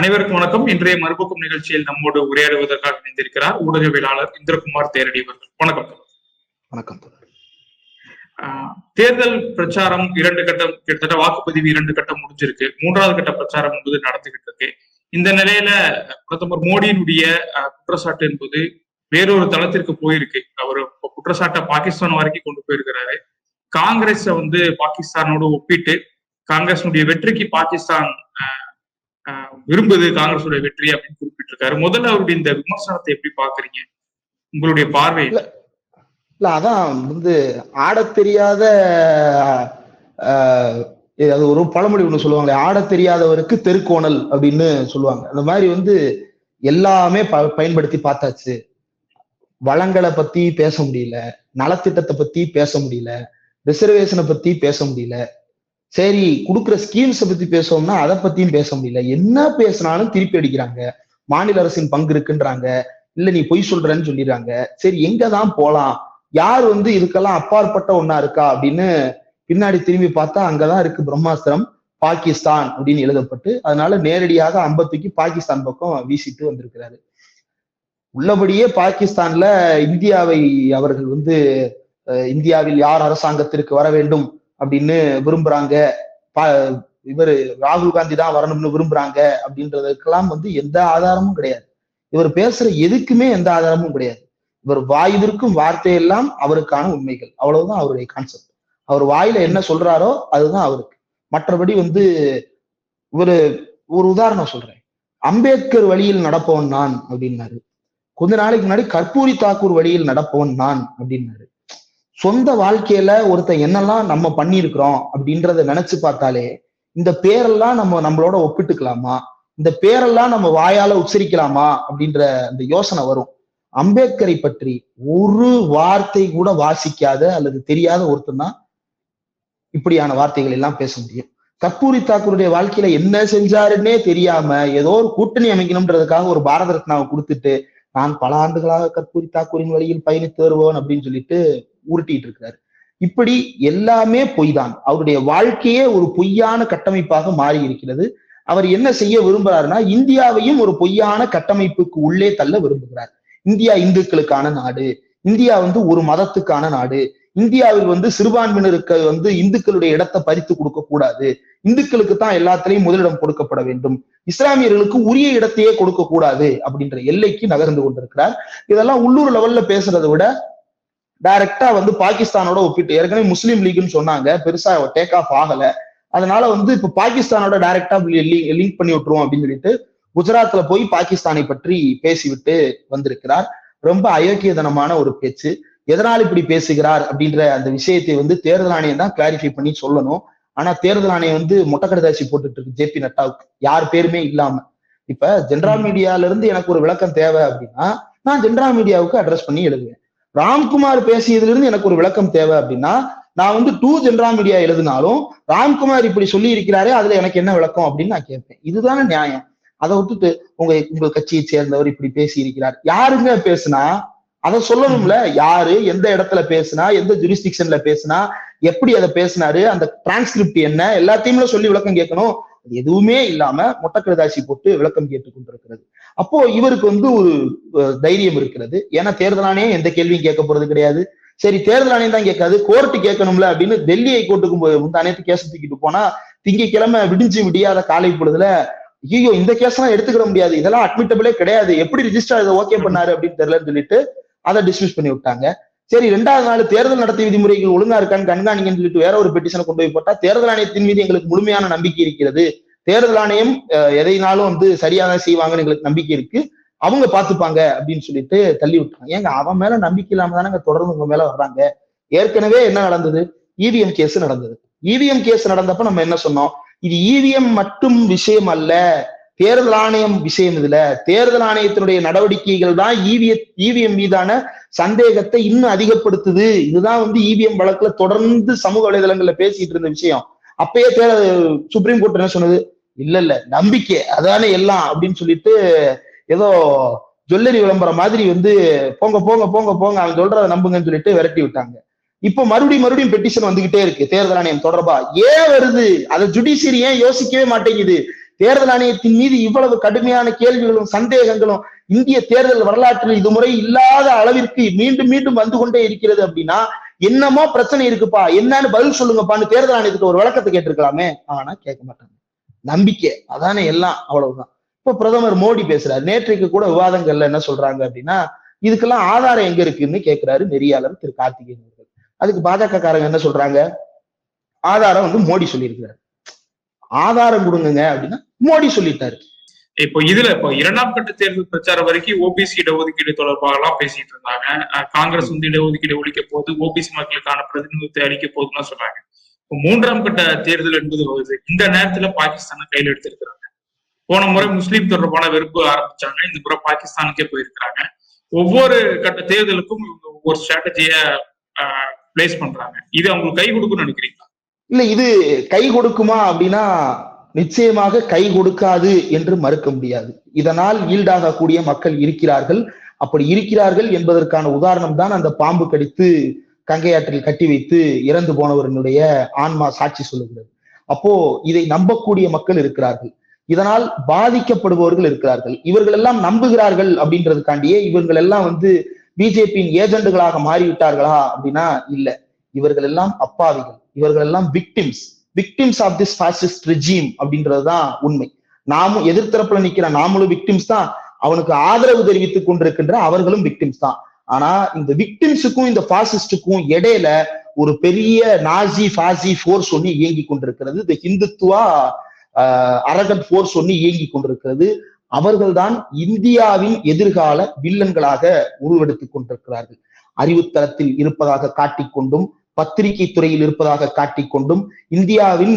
அனைவருக்கும் வணக்கம். இன்றைய மறுபக்கம் நிகழ்ச்சியில் நம்மோடு உரையாடுவதற்காக இணைந்திருக்கிறார் ஊடகவியலாளர் இந்திரகுமார் தேரடி அவர்கள். வணக்கம். வணக்கம் தேர்தல் பிரச்சாரம் இரண்டு கட்டம் கிட்டத்தட்ட வாக்குப்பதிவு இரண்டு கட்டம் முடிஞ்சிருக்கு. மூன்றாவது கட்ட பிரச்சாரம் என்பது நடந்துகிட்டு இருக்கு. இந்த நிலையில பிரதமர் மோடியினுடைய குற்றச்சாட்டு என்பது வேறொரு தளத்திற்கு போயிருக்கு. அவர் குற்றச்சாட்டை பாகிஸ்தான் வரைக்கும் கொண்டு போயிருக்கிறாரு. காங்கிரஸ வந்து பாகிஸ்தானோடு ஒப்பிட்டு காங்கிரஸினுடைய வெற்றிக்கு பாகிஸ்தான் விரும்புது காங்கிரஸுடைய வெற்றி அப்படின்னு குறிப்பிட்டிருக்காரு. முதல்ல அவருடைய இந்த விமர்சனத்தை எப்படி பாக்குறீங்க உங்களுடைய பார்வை இல்ல அதான் வந்து ஆட தெரியாத அது ஒரு பழமொழி ஒண்ணு சொல்லுவாங்களே ஆட தெரியாதவருக்கு தெருக்கோணல் அப்படின்னு சொல்லுவாங்க. அந்த மாதிரி வந்து எல்லாமே ப பயன்படுத்தி பார்த்தாச்சு. வளங்களை பத்தி பேச முடியல நலத்திட்டத்தை பத்தி பேச முடியல ரிசர்வேஷனை பத்தி பேச முடியல. சரி கொடுக்குற ஸ்கீம்ஸை பத்தி பேசுவோம்னா அதை பத்தியும் பேச முடியல. என்ன பேசினாலும் திருப்பி அடிக்கிறாங்க. மாநில அரசின் பங்கு இருக்குன்றாங்க. இல்ல நீ பொய் சொல்றன்னு சொல்லிடுறாங்க. சரி எங்க தான் போலாம்? யார் வந்து இதுக்கெல்லாம் அப்பாற்பட்ட ஒன்னா இருக்கா? அப்படின்னு பின்னாடி திரும்பி பார்த்தா அங்கதான் இருக்கு பிரம்மாஸ்திரம் பாகிஸ்தான் அப்படின்னு எழுதப்பட்டு அதனால நேரடியாக அம்பத்துக்கு பாகிஸ்தான் பக்கம் வீசிட்டு வந்திருக்கிறாரு. உள்ளபடியே பாகிஸ்தான்ல இந்தியாவை அவர்கள் வந்து இந்தியாவில் யார் அரசாங்கத்திற்கு வர வேண்டும்? அப்படின்னு விரும்புறாங்க. இவர் ராகுல் காந்தி தான் வரணும்னு விரும்புறாங்க அப்படின்றதுக்கெல்லாம் வந்து எந்த ஆதாரமும் கிடையாது. இவர் பேசுற எதுக்குமே எந்த ஆதாரமும் கிடையாது. இவர் வாயுவிற்கும் வார்த்தையெல்லாம் அவருக்கான உண்மைகள். அவ்வளவுதான் அவருடைய கான்செப்ட் அவர் வாயில என்ன சொல்றாரோ அதுதான் அவருக்கு. மற்றபடி வந்து ஒரு ஒரு உதாரணம் சொல்றேன். அம்பேத்கர் வழியில் நடப்பவன் நான் அப்படின்னாரு. கொஞ்ச நாளைக்கு முன்னாடி கற்பூரி தாக்கூர் வழியில் நடப்பவன் நான் அப்படின்னாரு. சொந்த வாழ்க்கையில ஒருத்தன் என்னெல்லாம் நம்ம பண்ணியிருக்கிறோம் அப்படின்றத நினைச்சு பார்த்தாலே இந்த பேரெல்லாம் நம்ம நம்மளோட ஒப்பிட்டுக்கலாமா? இந்த பேரெல்லாம் நம்ம வாயால உச்சரிக்கலாமா? அப்படின்ற அந்த யோசனை வரும். அம்பேத்கரை பற்றி ஒரு வார்த்தை கூட வாசிக்காத அல்லது தெரியாத ஒருத்தன் தான் இப்படியான வார்த்தைகள் எல்லாம் பேச முடியும். கற்பூரி தாக்கூருடைய வாழ்க்கையில என்ன செஞ்சாருன்னே தெரியாம ஏதோ ஒரு கூட்டணி அமைக்கணும்ன்றதுக்காக ஒரு பாரத ரத்னாவை கொடுத்துட்டு நான் பல ஆண்டுகளாக கற்பூரி தாக்கூரின் வழியில் பயணித்து வருவோன் அப்படின்னு சொல்லிட்டு உருட்டிட்டு இருக்கிறாரு இப்படி எல்லாமே பொய் தான் அவருடைய வாழ்க்கையே ஒரு பொய்யான கட்டமைப்பாக மாறி இருக்கிறது அவர் என்ன செய்ய விரும்புறாருன்னா இந்தியாவையும் ஒரு பொய்யான கட்டமைப்புக்கு உள்ளே தள்ள விரும்புகிறார். இந்தியா இந்துக்களுக்கான நாடு. இந்தியா வந்து ஒரு மதத்துக்கான நாடு. இந்தியாவில் வந்து சிறுபான்மையினருக்கு வந்து இந்துக்களுடைய இடத்தை பறித்து கொடுக்க கூடாது. இந்துக்களுக்கு தான் எல்லாத்திலையும் முதலிடம் கொடுக்கப்பட வேண்டும். இஸ்லாமியர்களுக்கு உரிய இடத்தையே கொடுக்க கூடாது அப்படின்ற எல்லைக்கு நகர்ந்து கொண்டிருக்கிறார். இதெல்லாம் உள்ளூர் லெவல்ல பேசுறதை விட டைரக்டா வந்து பாகிஸ்தானோட ஒப்பிட்டு ஏற்கனவே முஸ்லீம் லீக்னு சொன்னாங்க பெருசா டேக் ஆஃப் ஆகல. அதனால வந்து இப்ப பாகிஸ்தானோட டைரக்டா லிங்க் பண்ணி விட்டுருவோம் அப்படின்னு சொல்லிட்டு குஜராத்ல போய் பாகிஸ்தானை பற்றி பேசிவிட்டு வந்திருக்கிறார். ரொம்ப அயோக்கியதனமான ஒரு பேச்சு. எதனால் இப்படி பேசுகிறார் அப்படின்ற அந்த விஷயத்தை வந்து தேர்தல் ஆணையம் தான் கிளாரிஃபை பண்ணி சொல்லணும். ஆனா தேர்தல் ஆணையம் வந்து மொட்டக்கடதாசி போட்டுட்டு இருக்கு ஜே பி நட்டாவுக்கு. யார் பேருமே இல்லாம. இப்ப ஜென்ரல் மீடியால இருந்து எனக்கு ஒரு விளக்கம் தேவை அப்படின்னா நான் ஜென்ரல் மீடியாவுக்கு அட்ரஸ் பண்ணி எழுதுவேன். ராம்குமார் பேசியதிலிருந்து எனக்கு ஒரு விளக்கம் தேவை அப்படின்னா நான் வந்து டூ ஜென்ரல் மீடியா எழுதினாலும் ராம்குமார் இப்படி சொல்லி இருக்கிறாரே அதுல எனக்கு என்ன விளக்கம் அப்படின்னு நான் கேட்பேன். இதுதானே நியாயம். அதை விட்டுட்டு உங்க உங்க கட்சியை சேர்ந்தவர் இப்படி பேசி இருக்கிறார் யாருங்க பேசுனா? அதை சொல்லணும்ல. யாரு எந்த இடத்துல பேசுனா எந்த ஜூரிஸ்டிக்ஷன்ல பேசுனா எப்படி அதை பேசினாரு அந்த டிரான்ஸ்கிரிப்ட் என்ன எல்லாத்தையுமே சொல்லி விளக்கம் கேட்கணும். எதுவுமே இல்லாம மொட்டக்கழுதாசி போட்டு விளக்கம் கேட்டுக் கொண்டிருக்கிறது. அப்போ இவருக்கு வந்து ஒரு தைரியம் இருக்கிறது. ஏன்னா தேர்தல் ஆணையம் எந்த கேள்வியும் கேட்க போறது கிடையாது. சரி தேர்தல் ஆணையம் தான் கேட்காது. கோர்ட்டு கேட்கணும்ல அப்படின்னு டெல்லி ஹைகோர்ட்டுக்கு வந்து அனைத்து கேஸ் தூக்கிட்டு போனா திங்கக்கிழமை விடிஞ்சு விடியாத காலை பொழுதுல ஐயோ இந்த கேஸ் எல்லாம் எடுத்துக்கிட முடியாது. இதெல்லாம் அட்மிட்டபிளே கிடையாது. எப்படி ரிஜிஸ்டர் இதை ஓகே பண்ணாரு அப்படின்னு தெரியலன்னு சொல்லிட்டு அதை டிஸ்மிஸ் பண்ணி விட்டாங்க. சரி ரெண்டாவது நாள் தேர்தல் நடத்தை விதிமுறைகள் ஒழுங்கா இருக்கான்னு கண்காணிங்கன்னு சொல்லிட்டு வேற ஒரு பெட்டிஷனை கொண்டு போய் போட்டா தேர்தல் ஆணையத்தின் மீது எங்களுக்கு முழுமையான நம்பிக்கை இருக்கிறது. தேர்தல் ஆணையம் எதைனாலும் வந்து சரியாக செய்வாங்கன்னு எங்களுக்கு நம்பிக்கை இருக்கு. அவங்க பாத்துப்பாங்க அப்படின்னு சொல்லிட்டு தள்ளி விட்டுறாங்க. ஏங்க அவன் மேல நம்பிக்கை இல்லாம தானே தொடர்ந்து உங்க மேல வர்றாங்க. ஏற்கனவே என்ன நடந்தது? இவிஎம் கேஸ் நடந்தது. இவிஎம் கேஸ் நடந்தப்ப நம்ம என்ன சொன்னோம்? இது இவிஎம் மட்டும் விஷயம் அல்ல. தேர்தல் ஆணையம் விஷயம் இதுல. தேர்தல் ஆணையத்தினுடைய நடவடிக்கைகள் தான் இவிய இவிஎம் மீதான சந்தேகத்தை இன்னும் அதிகப்படுத்துது. இதுதான் வந்து இவிஎம் வழக்குல தொடர்ந்து சமூக வலைதளங்கள்ல பேசிட்டு இருந்த விஷயம். அப்பயே சுப்ரீம் கோர்ட் என்ன சொன்னது? இல்ல இல்ல நம்பிக்கை. அதானே எல்லாம் அப்படின்னு சொல்லிட்டு ஏதோ ஜுவல்லரி விளம்பரம் மாதிரி வந்து போங்க போங்க போங்க போங்க அவன் சொல்றத நம்புங்கன்னு சொல்லிட்டு விரட்டி விட்டாங்க. இப்போ மறுபடியும் மறுபடியும் பெட்டிஷன் வந்துகிட்டே இருக்கு தேர்தல் ஆணையம் தொடர்பா? ஏன் வருது? அதை ஜுடிஷியரி ஏன் யோசிக்கவே மாட்டேங்குது? தேர்தல் ஆணையத்தின் மீது இவ்வளவு கடுமையான கேள்விகளும் சந்தேகங்களும் இந்திய தேர்தல் வரலாற்றில் இதுமுறை இல்லாத அளவிற்கு மீண்டும் மீண்டும் வந்து கொண்டே இருக்கிறது அப்படின்னா என்னமோ பிரச்சனை இருக்குப்பா. என்னன்னு பதில் சொல்லுங்கப்பான்னு தேர்தல் ஆணையத்துக்கு ஒரு விளக்கத்தை கேட்டிருக்கலாமே. ஆனா கேட்க மாட்டாங்க. நம்பிக்கை. அதானே எல்லாம். அவ்வளவுதான். இப்ப பிரதமர் மோடி பேசுறாரு. நேற்றைக்கு கூட விவாதங்கள்ல என்ன சொல்றாங்க அப்படின்னா இதுக்கெல்லாம் ஆதாரம் எங்க இருக்குன்னு கேட்கிறாரு நெறியாளர் திரு கார்த்திகேயன் அவர்கள். அதுக்கு பாஜக காரங்க என்ன சொல்றாங்க? ஆதாரம் வந்து மோடி சொல்லியிருக்கிறாரு. ஆதாரம் கொடுங்க அப்படின்னா மோடி சொல்லிட்டாரு. இப்போ இதுல இப்போ இரண்டாம் கட்ட தேர்தல் பிரச்சாரம் வரைக்கும் ஓபிசி இடஒதுக்கீடு தொடர்பாக எல்லாம் பேசிட்டு இருந்தாங்க. காங்கிரஸ் வந்து இடஒதுக்கீடு ஒழிக்க போது ஓபிசி மக்களுக்கான பிரதிநிதித்துவத்தை அளிக்க போதுன்னு சொன்னாங்க மூன்றாம் கட்ட தேர்தல் என்பது வருது இந்த நேரத்துல பாகிஸ்தானை கையில் எடுத்திருக்கிறாங்க. போன முறை முஸ்லீம் தொடர்பான வெறுப்பு ஆரம்பிச்சாங்க. இந்த முறை பாகிஸ்தானுக்கே போயிருக்கிறாங்க. ஒவ்வொரு கட்ட தேர்தலுக்கும் இவங்க ஒவ்வொரு ஸ்ட்ராட்டஜிய பிளேஸ் பண்றாங்க. இது அவங்களுக்கு கை கொடுக்கும்னு நினைக்கிறீங்களா? இல்ல இது கை கொடுக்குமா அப்படின்னா நிச்சயமாக கை கொடுக்காது என்று மறுக்க முடியாது. இதனால் ஈல்டாகக்கூடிய மக்கள் இருக்கிறார்கள். அப்படி இருக்கிறார்கள் என்பதற்கான உதாரணம் தான் அந்த பாம்பு கடித்து கங்கையாற்றில் கட்டி வைத்து இறந்து போனவர்களுடைய ஆன்மா சாட்சி சொல்லுகிறது. அப்போ இதை நம்பக்கூடிய மக்கள் இருக்கிறார்கள். இதனால் பாதிக்கப்படுபவர்கள் இருக்கிறார்கள். இவர்கள் எல்லாம் நம்புகிறார்கள் அப்படின்றதுக்காண்டியே இவர்கள் எல்லாம் வந்து பிஜேபியின் ஏஜெண்டுகளாக மாறிவிட்டார்களா அப்படின்னா இல்ல. இவர்கள் எல்லாம் அப்பாவிகள். இவர்கள் எல்லாம் victims victims of this fascist regime அப்படின்றதுதான் உண்மை. நாமும் எதிர்த்தரப்புல நிக்கிற நாமளும் விக்டிம்ஸ் தான். அவனுக்கு ஆதரவு தெரிவித்துக் கொண்டிருக்கின்ற அவர்களும் விக்டிம்ஸ் தான். ஆனா இந்த விக்டிம்ஸுக்கும் இந்த பாசிஸ்டுக்கும் இடையில ஒரு பெரிய நாசி பாசி ஃபோர்ஸ் ஒண்ணு இயங்கி கொண்டிருக்கிறது. இந்த ஹிந்துத்துவா அரகன் ஃபோர்ஸ் ஒன்று இயங்கி கொண்டிருக்கிறது. அவர்கள்தான் இந்தியாவின் எதிர்கால வில்லன்களாக உருவெடுத்துக் கொண்டிருக்கிறார்கள். அறிவுத்தளத்தில் இருப்பதாக காட்டிக்கொண்டும் பத்திரிகை துறையில் இருப்பதாக காட்டிக்கொண்டும் இந்தியாவின்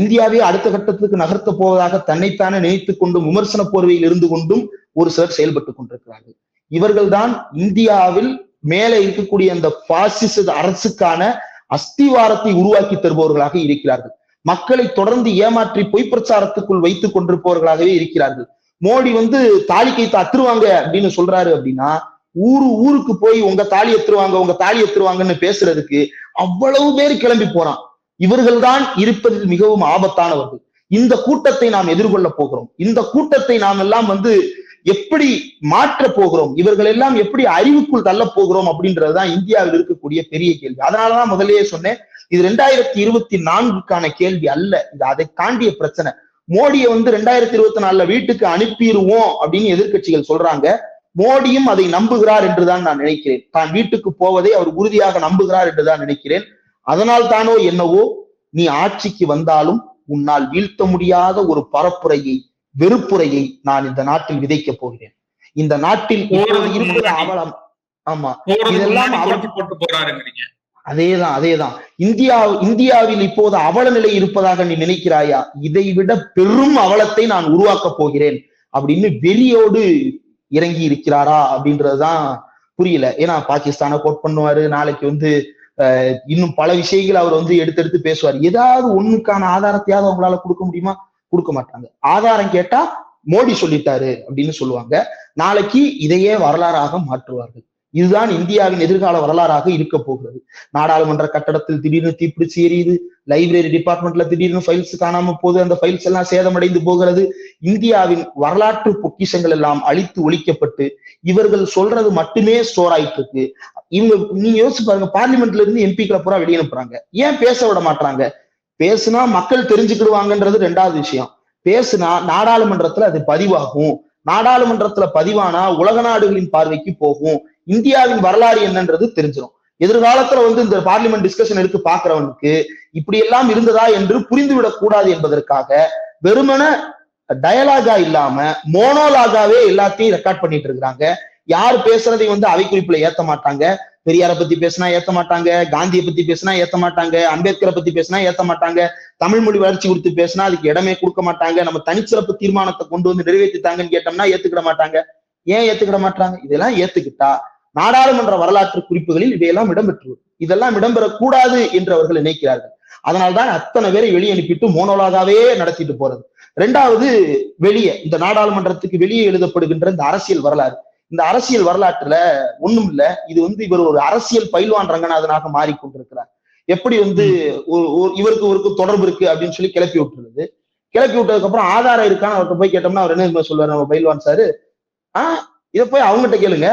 இந்தியாவே அடுத்த கட்டத்துக்கு நகர்த்த போவதாக தன்னைத்தானே நினைத்துக் கொண்டும் விமர்சன போர்வையில் இருந்து கொண்டும் ஒரு சிலர் செயல்பட்டுக் கொண்டிருக்கிறார்கள். இவர்கள்தான் இந்தியாவில் மேலே இருக்கக்கூடிய அந்த பாசிச அரசுக்கான அஸ்திவாரத்தை உருவாக்கி தருபவர்களாக இருக்கிறார்கள். மக்களை தொடர்ந்து ஏமாற்றி பொய் பிரச்சாரத்துக்குள் வைத்துக் கொண்டிருப்பவர்களாகவே இருக்கிறார்கள். மோடி வந்து தாலி கைத்து அத்துருவாங்க அப்படின்னு சொல்றாரு அப்படின்னா ஊரு ஊருக்கு போய் உங்க தாலி எத்துருவாங்க உங்க தாலி எத்துருவாங்கன்னு பேசுறதுக்கு அவ்வளவு பேர் கிளம்பி போறான். இவர்கள்தான் இருப்பதில் மிகவும் ஆபத்தானவர்கள். இந்த கூட்டத்தை நாம் எதிர்கொள்ள போகிறோம். இந்த கூட்டத்தை நாம் எல்லாம் வந்து எப்படி மாற்ற போகிறோம்? இவர்கள் எல்லாம் எப்படி அறிவுக்குள் தள்ள போகிறோம் அப்படின்றதுதான் இந்தியாவில் இருக்கக்கூடிய பெரிய கேள்வி. அதனாலதான் முதல்லயே சொன்னேன் இது ரெண்டாயிரத்தி இருபத்தி நான்குக்கான கேள்வி அல்ல. இது அதை தாண்டிய பிரச்சனை. மோடியை வந்து ரெண்டாயிரத்தி இருபத்தி நாலுல வீட்டுக்கு அனுப்பிடுவோம் அப்படின்னு எதிர்கட்சிகள் சொல்றாங்க. மோடியும் அதை நம்புகிறார் என்றுதான் நான் நினைக்கிறேன். தான் வீட்டுக்கு போவதை அவர் உறுதியாக நம்புகிறார் என்றுதான் நினைக்கிறேன். அதனால் தானோ என்னவோ நீ ஆட்சிக்கு வந்தாலும் உன்னால் வீழ்த்த முடியாத ஒரு பரப்புரையை வெறுப்புரையை நான் இந்த நாட்டில் விதைக்க போகிறேன். இந்த நாட்டில் அவலம் ஆமா இதெல்லாம் போட்டு போறாருங்கிறீங்க. அதேதான் அதேதான். இந்தியா இந்தியாவில் இப்போது அவல நிலை இருப்பதாக நீ நினைக்கிறாயா? இதை விட பெரும் அவலத்தை நான் உருவாக்க போகிறேன். அப்படின்னு வெறியோடு இறங்கி இருக்கிறாரா அப்படின்றதுதான் புரியல. ஏன்னா பாகிஸ்தானை கோட் பண்ணுவாரு. நாளைக்கு வந்து இன்னும் பல விஷயங்கள் அவர் வந்து எடுத்து எடுத்து பேசுவார். ஏதாவது ஒண்ணுக்கான ஆதாரத்தையாவது அவங்களால கொடுக்க முடியுமா? கொடுக்க மாட்டாங்க. ஆதாரம் கேட்டா மோடி சொல்லிட்டாரு அப்படின்னு சொல்லுவாங்க. நாளைக்கு இதையே வரலாறாக மாற்றுவார்கள். இதுதான் இந்தியாவின் எதிர்கால வரலாறாக இருக்க போகிறது. நாடாளுமன்ற கட்டடத்தில் திடீர்னு தீப்பிடிச்சு எரியுது லைப்ரரி டிபார்ட்மெண்ட்ல திடீர்னு ஃபைல்ஸ் காணாம போகுது. அந்த ஃபைல்ஸ் எல்லாம் சேதமடைந்து போகிறது. இந்தியாவின் வரலாற்று பொக்கிஷங்கள் எல்லாம் அழித்து ஒழிக்கப்பட்டு இவர்கள் சொல்றது மட்டுமே ஸ்டோர் ஆயிட்டு இருக்கு. இவங்க நீங்க யோசிச்சு பாருங்க பார்லிமெண்ட்ல இருந்து எம்பிக்களை பூரா வெளியனுப்புறாங்க ஏன் பேச விட மாட்டாங்க பேசுனா மக்கள் தெரிஞ்சுக்கிடுவாங்கன்றது ரெண்டாவது விஷயம். பேசுனா நாடாளுமன்றத்துல அது பதிவாகும். நாடாளுமன்றத்துல பதிவானா உலக நாடுகளின் பார்வைக்கு போகும். இந்தியாவின் வரலாறு என்னன்றது தெரிஞ்சிடும் எதிர்காலத்துல வந்து இந்த பார்லிமெண்ட் டிஸ்கஷன் எடுத்து பாக்குறவனுக்கு இப்படி எல்லாம் இருந்ததா என்று புரிந்துவிடக் கூடாது என்பதற்காக வெறுமன டயலாகா இல்லாம மோனோலாகாவே எல்லாத்தையும் ரெக்கார்ட் பண்ணிட்டு இருக்கிறாங்க. யார் பேசுறதை வந்து அவை குறிப்புல ஏத்த மாட்டாங்க. பெரியார பத்தி பேசினா ஏத்த மாட்டாங்க காந்தியை பத்தி பேசினா ஏத்த மாட்டாங்க அம்பேத்கரை பத்தி பேசினா ஏத்த மாட்டாங்க தமிழ் மொழி வளர்ச்சி கொடுத்து பேசினா அதுக்கு இடமே கொடுக்க மாட்டாங்க நம்ம தனிச்சிறப்பு தீர்மானத்தை கொண்டு வந்து நிறைவேற்றிட்டாங்கன்னு கேட்டோம்னா ஏத்துக்கிட மாட்டாங்க. ஏன் ஏத்துக்கிட மாட்டாங்க? இதெல்லாம் ஏத்துக்கிட்டா நாடாளுமன்ற வரலாற்று குறிப்புகளில் இவையெல்லாம் இடம்பெற்று இதெல்லாம் இடம்பெறக்கூடாது என்று அவர்கள் நினைக்கிறார்கள். அதனால்தான் அத்தனை பேரை வெளியே அனுப்பிட்டு நடத்திட்டு போறது. ரெண்டாவது வெளியே இந்த நாடாளுமன்றத்துக்கு வெளியே எழுதப்படுகின்ற இந்த அரசியல் வரலாறு. இந்த அரசியல் வரலாற்றுல ஒண்ணும் இல்ல. இது வந்து இவர் ஒரு அரசியல் பயில்வான் ரங்கநாதனாக மாறிக்கொண்டிருக்கிறார். எப்படி வந்து இவருக்கு இவருக்கு தொடர்பு இருக்கு அப்படின்னு சொல்லி கிளப்பி விட்டுருது. கிளப்பி விட்டதுக்கு அப்புறம் ஆதாரம் இருக்கான்னு அவர்கிட்ட போய் கேட்டோம்னா அவர் என்ன சொல்லுவார்? நம்ம பயில்வான் சாரு ஆஹ் இதை போய் அவங்ககிட்ட கேளுங்க.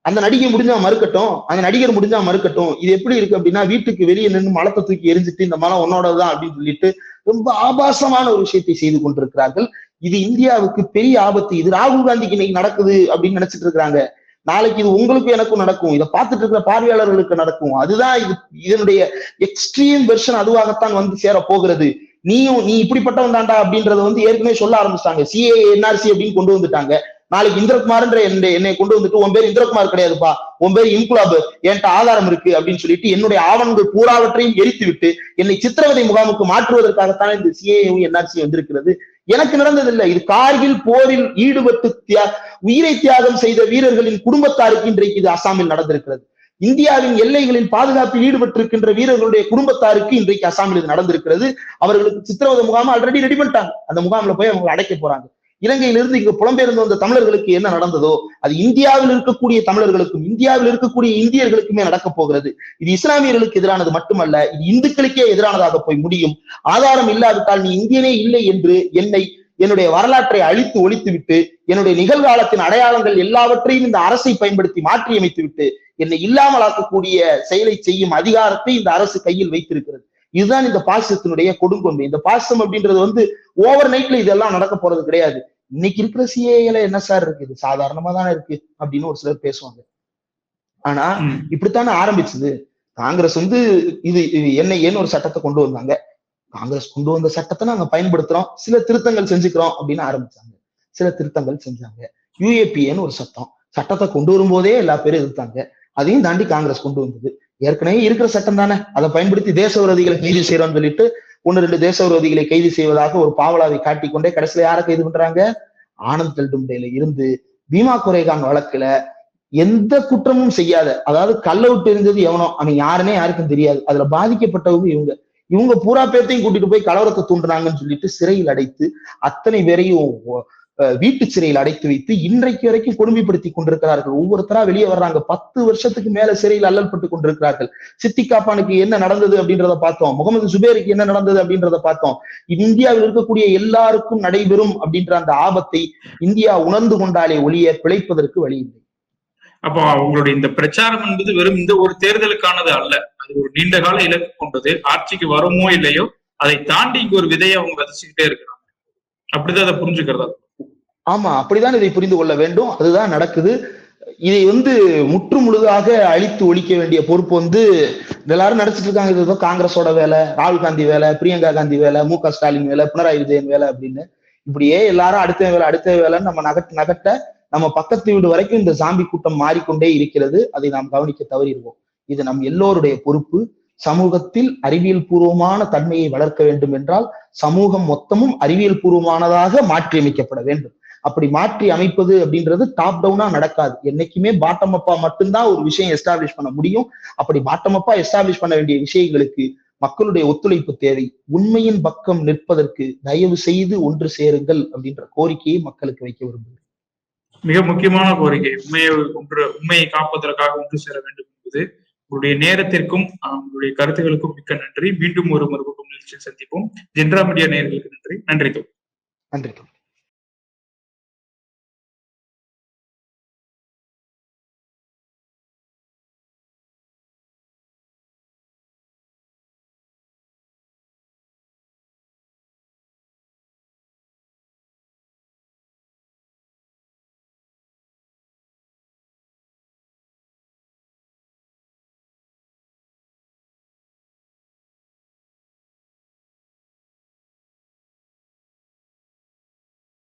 அந்த நடிகை முடிஞ்சா மறுக்கட்டும். அந்த நடிகர் முடிஞ்சா மறுக்கட்டும். இது எப்படி இருக்கு அப்படின்னா வீட்டுக்கு வெளியே நின்று மலத்தை தூக்கி எரிஞ்சிட்டு இந்த மலம் உன்னோடதான் அப்படின்னு சொல்லிட்டு ரொம்ப ஆபாசமான ஒரு விஷயத்தை செய்து கொண்டிருக்கிறார்கள். இது இந்தியாவுக்கு பெரிய ஆபத்து. இது ராகுல் காந்திக்கு இன்னைக்கு நடக்குது அப்படின்னு நினைச்சிட்டு இருக்கிறாங்க. நாளைக்கு இது உங்களுக்கும் எனக்கும் நடக்கும். இதை பார்த்துட்டு இருக்கிற பார்வையாளர்களுக்கு நடக்கும். அதுதான் இது இதனுடைய எக்ஸ்ட்ரீம் வெர்ஷன் அதுவாகத்தான் வந்து சேர போகிறது. நீயும் நீ இப்படிப்பட்டவன் தாண்டா அப்படின்றத வந்து ஏற்கனவே சொல்ல ஆரம்பிச்சிட்டாங்க. சிஏ என்ஆர்சி அப்படின்னு கொண்டு வந்துட்டாங்க. நாளைக்கு இந்திரகுமார்ன்ற என்னை என்னை கொண்டு வந்துட்டு உன் பேர் இந்திரகுமார் கிடையாதுப்பா. உன் பேர் இன்குலாப். என்கிட்ட ஆதாரம் இருக்கு அப்படின்னு சொல்லிட்டு என்னுடைய ஆவணங்கள் பூராவற்றையும் எரித்து விட்டு என்னை சித்திரவதை முகாமுக்கு மாற்றுவதற்காகத்தான் இந்த சிஏவும் என்ஆர்சி வந்திருக்கிறது. எனக்கு நடந்ததில்லை. இது கார்கில் போரில் ஈடுபட்டு தியா உயிரை தியாகம் செய்த வீரர்களின் குடும்பத்தாருக்கு இன்றைக்கு இது அசாமில் நடந்திருக்கிறது. இந்தியாவின் எல்லைகளில் பாதுகாப்பில் ஈடுபட்டிருக்கின்ற வீரர்களுடைய குடும்பத்தாருக்கு இன்றைக்கு அசாமில் இது நடந்திருக்கிறது. அவர்களுக்கு சித்திரவதை முகாம் ஆல்ரெடி ரெடி பண்ணிட்டாங்க. அந்த முகாம்ல போய் அவங்க அடைக்க போறாங்க. இலங்கையிலிருந்து இங்கு புலம்பெயர்ந்து வந்த தமிழர்களுக்கு என்ன நடந்ததோ அது இந்தியாவில் இருக்கக்கூடிய தமிழர்களுக்கும் இந்தியாவில் இருக்கக்கூடிய இந்தியர்களுக்குமே நடக்க போகிறது. இது இஸ்லாமியர்களுக்கு எதிரானது மட்டுமல்ல இது இந்துக்களுக்கே எதிரானதாக போய் முடியும். ஆதாரம் இல்லாவிட்டால் நீ இந்தியனே இல்லை என்று என்னை என்னுடைய வரலாற்றை அழித்து ஒழித்துவிட்டு என்னுடைய நிகழ்காலத்தின் அடையாளங்கள் எல்லாவற்றையும் இந்த அரசை பயன்படுத்தி மாற்றியமைத்து விட்டு என்னை இல்லாமலாக்கக்கூடிய செயலை செய்யும் அதிகாரத்தை இந்த அரசு கையில் வைத்திருக்கிறது. இதுதான் இந்த பாசிசத்தினுடைய கொடுங்கொன்மை இந்த பாசிசம் அப்படின்றது வந்து ஓவர் நைட்ல இதெல்லாம் நடக்க போறது கிடையாது. இன்னைக்கு இருக்கிற சிஏல என்ன சார் இருக்கு? இது சாதாரணமா தானே இருக்கு அப்படின்னு ஒரு சிலர் பேசுவாங்க. ஆனா. இப்படித்தானே ஆரம்பிச்சது. காங்கிரஸ் வந்து இது இது என்ஐஏன்னு ஒரு சட்டத்தை கொண்டு வந்தாங்க. காங்கிரஸ் கொண்டு வந்த சட்டத்தை நாங்க பயன்படுத்துறோம். சில திருத்தங்கள் செஞ்சுக்கிறோம் அப்படின்னு ஆரம்பிச்சாங்க. சில திருத்தங்கள் செஞ்சாங்க. யூஏபிஏன்னு ஒரு சட்டம். சட்டத்தை கொண்டு வரும்போதே எல்லா பேரும் எதிர்த்தாங்க. அதையும் தாண்டி காங்கிரஸ் கொண்டு வந்தது. ஏற்கனவே இருக்கிற சட்டம் தானே? அதை பயன்படுத்தி தேச விரோதிகளை கைது செய்யறோம்னு சொல்லிட்டு ஒன்னு ரெண்டு தேச விரோதிகளை கைது செய்வதாக ஒரு பாவலாவை காட்டிக்கொண்டே கடைசியில யாரை கைது பண்றாங்க? ஆனந்த் தெல்டும்டேல இருந்து பீமா குறைகான் வழக்குல எந்த குற்றமும் செய்யாத அதாவது கள்ள விட்டு இருந்தது எவனோ அவன் யாருன்னே யாருக்கும் தெரியாது. அதுல பாதிக்கப்பட்டவங்க இவங்க. இவங்க பூரா பேர்த்தையும் கூட்டிட்டு போய் கலவரத்தை தூண்டுனாங்கன்னு சொல்லிட்டு சிறையில் அடைத்து அத்தனை பேரையும் வீட்டு சிறையில் அடைத்து வைத்து இன்றைக்கு வரைக்கும் கொடுமைப்படுத்தி கொண்டிருக்கிறார்கள். ஒவ்வொருத்தரா வெளியே வர்றாங்க. பத்து வருஷத்துக்கு மேல சிறையில் அல்லல்பட்டு கொண்டிருக்கிறார்கள். சித்தி காப்பானுக்கு என்ன நடந்தது அப்படின்றத பார்த்தோம். முகமது சுபேருக்கு என்ன நடந்தது அப்படின்றத பார்த்தோம். இந்தியாவில் இருக்கக்கூடிய எல்லாருக்கும் நடைபெறும் அப்படின்ற அந்த ஆபத்தை இந்தியா உணர்ந்து கொண்டாலே ஒளிய பிழைப்பதற்கு வழி இல்லை அப்போ உங்களுடைய இந்த பிரச்சாரம் என்பது வெறும் இந்த ஒரு தேர்தலுக்கானது அல்ல. அது ஒரு நீண்ட கால இலக்கு கொண்டது. ஆட்சிக்கு வருமோ இல்லையோ அதை தாண்டி இங்க ஒரு விதையை அவங்க விதைச்சுக்கிட்டே இருக்கிறாங்க. அப்படிதான் அதை புரிஞ்சுக்கிறதா? ஆமா அப்படிதான் இதை புரிந்து கொள்ள வேண்டும். அதுதான் நடக்குது. இதை வந்து முற்று முழுதாக அழித்து ஒழிக்க வேண்டிய பொறுப்பு வந்து எல்லாரும் நடிச்சிட்டு இருக்காங்க இது காங்கிரஸோட வேலை ராகுல் காந்தி வேலை பிரியங்கா காந்தி வேலை மு க ஸ்டாலின் வேலை பினராயி விஜயன் வேலை அப்படின்னு. இப்படியே எல்லாரும் அடுத்த வேலை அடுத்த வேலைன்னு நம்ம நகட்ட நகட்ட நம்ம பக்கத்து வீடு வரைக்கும் இந்த சாம்பி கூட்டம் மாறிக்கொண்டே இருக்கிறது. அதை நாம் கவனிக்க தவறிடுவோம். இது நம் எல்லோருடைய பொறுப்பு. சமூகத்தில் அறிவியல் பூர்வமான தன்மையை வளர்க்க வேண்டும் என்றால் சமூகம் மொத்தமும் அறிவியல் பூர்வமானதாக மாற்றியமைக்கப்பட வேண்டும். அப்படி மாற்றி அமைப்பது அப்படின்றது டாப் டவுனா நடக்காது. என்னைக்குமே பாட்டம் அப்பா மட்டும்தான் ஒரு விஷயம் எஸ்டாப்ளிஷ் பண்ண முடியும். அப்படி பாட்டம் அப்பா எஸ்டாப்ளிஷ் பண்ண வேண்டிய விஷயங்களுக்கு மக்களுடைய ஒத்துழைப்பு தேவை. உண்மையின் பக்கம் நிற்பதற்கு தயவு செய்து ஒன்று சேருங்கள் அப்படின்ற கோரிக்கையை மக்களுக்கு வைக்க விரும்புகிறேன். மிக முக்கியமான கோரிக்கை. உண்மையை ஒன்று உண்மையை காப்பதற்காக ஒன்று சேர வேண்டும் என்பது. உங்களுடைய நேரத்திற்கும் உங்களுடைய கருத்துகளுக்கும் மிக்க நன்றி. மீண்டும் ஒரு மறுபக்கம் நிகழ்ச்சியில் சந்திப்போம். ஜென்ரா மீடியா நேயர்களுக்கு நன்றி. நன்றி. நன்றி